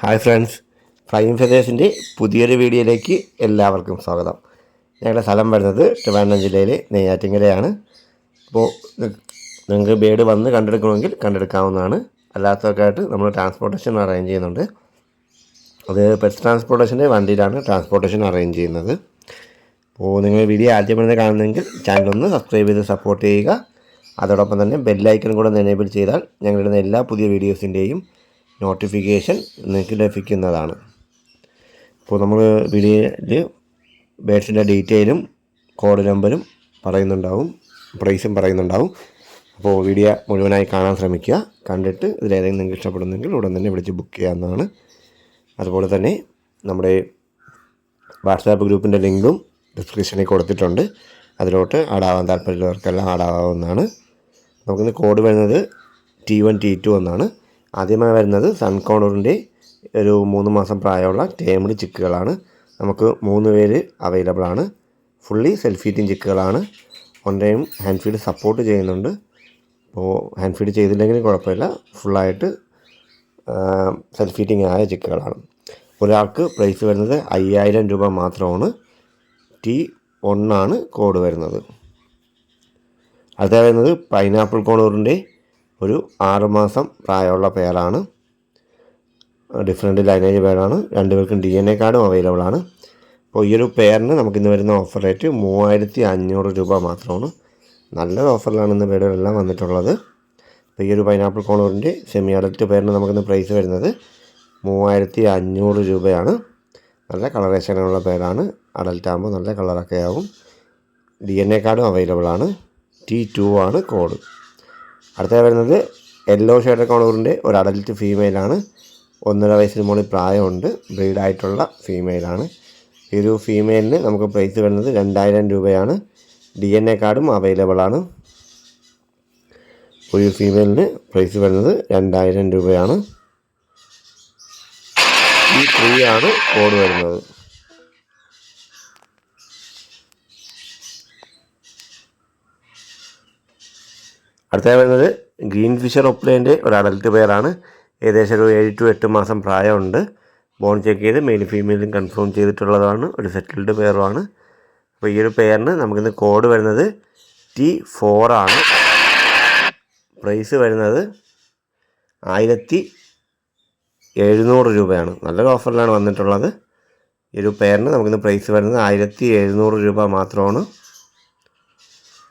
Hi friends. Flame ഫെതേഴ്സിന്റെ പുതിയൊരു വീഡിയോയിലേക്ക് എല്ലാവർക്കും സ്വാഗതം. ഞങ്ങളുടെ സ്ഥലം വരുന്നത് ട്രിവാൻഡ്രം ജില്ലയിലെ നെയ്യാറ്റിങ്കരയാണ് അപ്പോൾ നിങ്ങൾക്ക് ബേഡ് വന്ന് കണ്ടെടുക്കണമെങ്കിൽ കണ്ടെടുക്കാവുന്നതാണ്. അല്ലാത്തവർക്കായിട്ട് നമ്മൾ ട്രാൻസ്പോർട്ടേഷൻ അറേഞ്ച് ചെയ്യുന്നുണ്ട്. അത് പെറ്റ് ട്രാൻസ്പോർട്ടേഷന്റെ വണ്ടിയിലാണ് ട്രാൻസ്പോർട്ടേഷൻ അറേഞ്ച് ചെയ്യുന്നത്. അപ്പോൾ നിങ്ങൾ വീഡിയോ ആദ്യമായി കാണുന്നെങ്കിൽ ചാനൽ ഒന്ന് സബ്സ്ക്രൈബ് ചെയ്ത് സപ്പോർട്ട് ചെയ്യുക. അതോടൊപ്പം തന്നെ ബെല്ലൈക്കൺ കൂടെ ഒന്ന് എനേബിൾ ചെയ്താൽ ഞങ്ങളിടുന്ന എല്ലാ പുതിയ വീഡിയോസിന്റെയും നോട്ടിഫിക്കേഷൻ നിങ്ങൾക്ക് ലഭിക്കുന്നതാണ്. ഇപ്പോൾ നമ്മൾ വീഡിയോയിൽ ബാറ്റ്സിന്റെ ഡീറ്റെയിലും കോഡ് നമ്പരും പറയുന്നുണ്ടാവും പ്രൈസും പറയുന്നുണ്ടാവും. അപ്പോൾ വീഡിയോ മുഴുവനായി കാണാൻ ശ്രമിക്കുക. കണ്ടിട്ട് ഇതിലേതെങ്കിലും നിങ്ങൾക്ക് ഇഷ്ടപ്പെടുന്നെങ്കിൽ ഉടൻ തന്നെ വിളിച്ച് ബുക്ക് ചെയ്യാവുന്നതാണ് അതുപോലെ തന്നെ നമ്മുടെ വാട്സാപ്പ് ഗ്രൂപ്പിന്റെ ലിങ്കും ഡിസ്ക്രിപ്ഷനിൽ കൊടുത്തിട്ടുണ്ട്. അതിലോട്ട് ആടാവാൻ താല്പര്യമുള്ളവർക്കെല്ലാം ആടാവുന്നതാണ് നമുക്കിന്ന് കോഡ് വരുന്നത് ടി വൺ ടി ടു എന്നാണ്. ആദ്യമായി വരുന്നത് സൺകോണറിന്റെ ഒരു മൂന്ന് മാസം പ്രായമുള്ള ടേമിഡ് ചിക്കുകളാണ്. നമുക്ക് മൂന്ന് പേര് അവൈലബിൾ ആണ്. ഫുള്ളി സെൽഫ് ഹീറ്റിംഗ് ചിക്കുകളാണ്. ഒന്റെയും ഹാൻഡ് ഫീഡ് സപ്പോർട്ട് ചെയ്യുന്നുണ്ട്. അപ്പോൾ ഹാൻഡ് ഫീഡ് ചെയ്തില്ലെങ്കിലും കുഴപ്പമില്ല. ഫുള്ളായിട്ട് സെൽഫ് ഹീറ്റിംഗ് ആയ ചിക്കുകളാണ്. ഒരാൾക്ക് പ്രൈസ് വരുന്നത് അയ്യായിരം രൂപ മാത്രമാണ്. ടി ഒന്നാണ് കോഡ് വരുന്നത്. അടുത്ത വരുന്നത് പൈനാപ്പിൾ കോണൂറിന്റെ ഒരു ആറുമാസം പ്രായമുള്ള പേരാണ്. ഡിഫറെന്റ് ലൈനേജ് പേരാണ്. രണ്ടുപേർക്കും ഡി എൻ എ കാർഡും അവൈലബിൾ ആണ്. അപ്പോൾ ഈ ഒരു പേരിന് നമുക്കിന്ന് വരുന്ന ഓഫർ റേറ്റ് മൂവായിരത്തി അഞ്ഞൂറ് രൂപ മാത്രമാണ്. നല്ലൊരു ഓഫറിലാണ് ഇന്ന് പേരുകളെല്ലാം വന്നിട്ടുള്ളത്. അപ്പോൾ ഈ ഒരു പൈനാപ്പിൾ കോണൂറിന്റെ സെമി അഡൽറ്റ് പേരിന് നമുക്കിന്ന് പ്രൈസ് വരുന്നത് മൂവായിരത്തി അഞ്ഞൂറ് രൂപയാണ്. നല്ല കളറേഷനുള്ള പേരാണ്. അഡൽറ്റ് ആകുമ്പോൾ നല്ല കളറൊക്കെ ആവും. ഡി എൻ എ കാർഡും അവൈലബിൾ ആണ്. ടി ടു ആണ് കോഡ് അടുത്ത വരുന്നത് യെല്ലോ ഷെയ്ഡ് കോണൂറിന്റെ ഒരു അഡൽറ്റ് ഫീമെയിലാണ് ഒന്നര വയസ്സിന് മുകളിൽ പ്രായമുണ്ട്. ബ്രീഡായിട്ടുള്ള ഫീമെയിലാണ് ഈ ഒരു ഫീമെയിലിന് നമുക്ക് പ്രൈസ് വരുന്നത് രണ്ടായിരം രൂപയാണ്. ഡി എൻ എ കാർഡും അവൈലബിൾ ആണ്. ഒരു ഫീമെയിലിന് പ്രൈസ് വരുന്നത് രണ്ടായിരം രൂപയാണ്. ഈ ത്രീ ആണ് കോഡ് വരുന്നത്. അടുത്ത വരുന്നത് ഗ്രീൻ ഫിഷർ ഒപ്ലേന്റെ ഒരു അഡൽട്ട് പെയറാണ് ഏകദേശം ഒരു ഏഴ് ടു എട്ട് മാസം പ്രായമുണ്ട്. ബോൺ ചെക്ക് ചെയ്ത് മെയിൽ ഫീമെയിലും കൺഫേം ചെയ്തിട്ടുള്ളതാണ്. ഒരു സെറ്റിൽഡ് പെയറുമാണ് അപ്പോൾ ഈ ഒരു പെയറിന് നമുക്കിന്ന് കോഡ് വരുന്നത് ടി ഫോറാണ് പ്രൈസ് വരുന്നത് ആയിരത്തി എഴുന്നൂറ് രൂപയാണ്. നല്ലൊരു ഓഫറിലാണ് വന്നിട്ടുള്ളത്. ഈ ഒരു പെയറിന് നമുക്കിന്ന് പ്രൈസ് വരുന്നത് ആയിരത്തി എഴുന്നൂറ് രൂപ മാത്രമാണ്.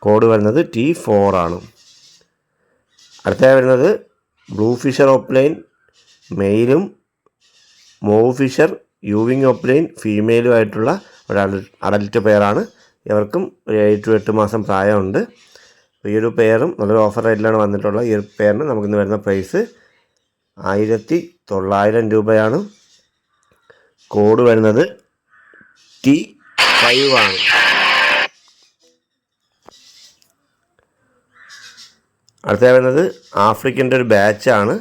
കോഡ് വരുന്നത് ടി ഫോറാണ് അടുത്ത വരുന്നത് ബ്ലൂ ഫിഷർ ഓപ്ലൈൻ മെയിലും മോവ് ഫിഷർ യൂവിങ് ഓപ്ലൈൻ ഫീമെയിലും ആയിട്ടുള്ള ഒരു അഡൽറ്റ് പെയറാണ് ഇവർക്കും ഒരു ഏഴ് ടു എട്ട് മാസം പ്രായമുണ്ട്. ഈ ഒരു പെയറും നല്ലൊരു ഓഫർ റേറ്റിലാണ് വന്നിട്ടുള്ളത് ഈ പെയറിന് നമുക്കിന്ന് വരുന്ന പ്രൈസ് ആയിരത്തി തൊള്ളായിരം രൂപയാണ്. കോഡ് വരുന്നത് ടി ഫൈവ് ആണ്. അടുത്ത വരുന്നത് ആഫ്രിക്കന്റെ ഒരു ബാച്ചാണ്.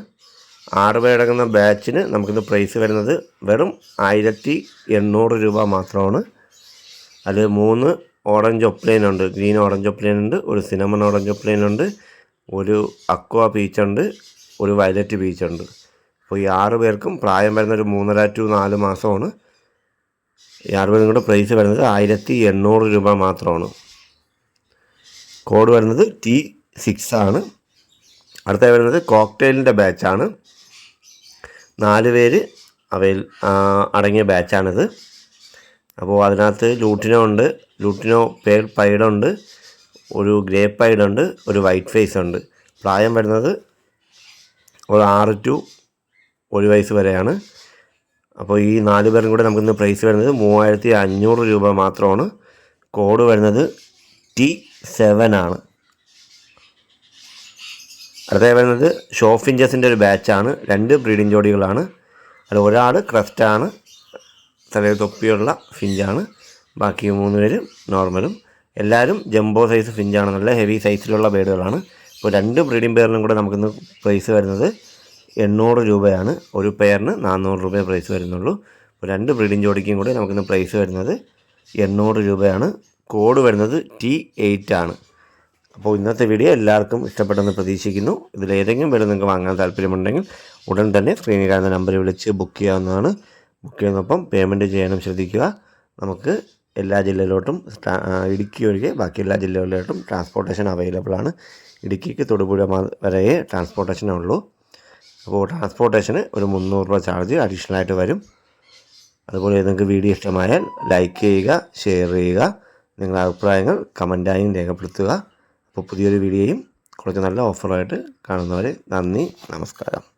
ആറ് പേരടങ്ങുന്ന ബാച്ചിന് നമുക്കിന്ന് പ്രൈസ് വരുന്നത് വെറും ആയിരത്തി എണ്ണൂറ് രൂപ മാത്രമാണ്. അതിൽ മൂന്ന് ഓറഞ്ച് ഒപ്ലൈൻ ഉണ്ട്. ഗ്രീൻ ഓറഞ്ച് ഒപ്ലൈൻ ഉണ്ട് ഒരു സിനമൺ ഓറഞ്ച് ഒപ്ലൈൻ ഉണ്ട് ഒരു അക്വ പീച്ചുണ്ട് ഒരു വയലറ്റ് പീച്ചുണ്ട് അപ്പോൾ ഈ ആറ് പേർക്കും പ്രായം വരുന്ന ഒരു മൂന്നര ടു നാല് മാസമാണ്. ഈ ആറ് പേരും കൂടെ പ്രൈസ് വരുന്നത് ആയിരത്തി എണ്ണൂറ് രൂപ മാത്രമാണ്. കോഡ് വരുന്നത് ടി സിക്സ് ആണ് അടുത്ത വരുന്നത് കോക്ടെയിലിന്റെ ബാച്ചാണ്. നാല് പേര് അവയിൽ അടങ്ങിയ ബാച്ചാണിത്. അപ്പോൾ അതിനകത്ത് ലൂട്ടിനോ ഉണ്ട് ലൂട്ടിനോ പേർ പൈഡുണ്ട് ഒരു ഗ്രേ പൈഡുണ്ട് ഒരു വൈറ്റ് ഫേസ് ഉണ്ട് പ്രായം വരുന്നത് ഒരു ആറ് ടു ഒരു വയസ്സ് വരെയാണ്. അപ്പോൾ ഈ നാല് പേരും കൂടെ നമുക്കിന്ന് പ്രൈസ് വരുന്നത് മൂവായിരത്തി അഞ്ഞൂറ് രൂപ മാത്രമാണ്. കോഡ് വരുന്നത് ടി സെവൻ ആണ് അടുത്ത വരുന്നത് ഷോഫിഞ്ചസിന്റെ ഒരു ബാച്ചാണ് രണ്ട് ബ്രീഡിംഗ് ജോഡികളാണ്. അതിൽ ഒരാൾ ക്രസ്റ്റാണ് തലയിൽ തൊപ്പിയുള്ള ഫിഞ്ചാണ് ബാക്കി മൂന്ന് പേരും നോർമലും എല്ലാവരും ജംബോ സൈസ് ഫിഞ്ചാണ് നല്ല ഹെവി സൈസിലുള്ള ബേഡുകളാണ് അപ്പോൾ രണ്ട് ബ്രീഡിംഗ് പെയറിനും കൂടെ നമുക്കിന്ന് പ്രൈസ് വരുന്നത് എണ്ണൂറ് രൂപയാണ്. ഒരു പെയറിന് നാനൂറ് രൂപ പ്രൈസ് വരുന്നുള്ളൂ. അപ്പോൾ രണ്ട് ബ്രീഡിംഗ് ജോഡിക്കും കൂടെ നമുക്കിന്ന് പ്രൈസ് വരുന്നത് എണ്ണൂറ് രൂപയാണ്. കോഡ് വരുന്നത് ടി എയ്റ്റ് ആണ്. അപ്പോൾ ഇന്നത്തെ വീഡിയോ എല്ലാവർക്കും ഇഷ്ടപ്പെട്ടെന്ന് പ്രതീക്ഷിക്കുന്നു. ഇതിലേതെങ്കിലും വില നിങ്ങൾക്ക് വാങ്ങാൻ താല്പര്യമുണ്ടെങ്കിൽ ഉടൻ തന്നെ സ്ക്രീനിൽ കാണുന്ന നമ്പറിൽ വിളിച്ച് ബുക്ക് ചെയ്യാവുന്നതാണ്. ബുക്ക് ചെയ്യുന്നപ്പം പേയ്മെന്റ് ചെയ്യാനും ശ്രദ്ധിക്കുക. നമുക്ക് എല്ലാ ജില്ലയിലോട്ടും ഇടുക്കി ഒഴികെ ബാക്കി എല്ലാ ജില്ലകളിലോട്ടും ട്രാൻസ്പോർട്ടേഷൻ അവൈലബിൾ ആണ്. ഇടുക്കിക്ക് തൊടുപുഴ വരെ ട്രാൻസ്പോർട്ടേഷനേ ഉള്ളൂ. അപ്പോൾ ട്രാൻസ്പോർട്ടേഷന് ഒരു മുന്നൂറ് രൂപ ചാർജ് അഡീഷണൽ ആയിട്ട് വരും. അതുപോലെ നിങ്ങൾക്ക് വീഡിയോ ഇഷ്ടമായാൽ ലൈക്ക് ചെയ്യുക ഷെയർ ചെയ്യുക. നിങ്ങളുടെ അഭിപ്രായങ്ങൾ കമന്റായും രേഖപ്പെടുത്തുക. അപ്പോൾ പുതിയൊരു വീഡിയോയും കുറച്ച് നല്ല ഓഫറായിട്ട് കാണുന്നവരെ നന്ദി നമസ്കാരം.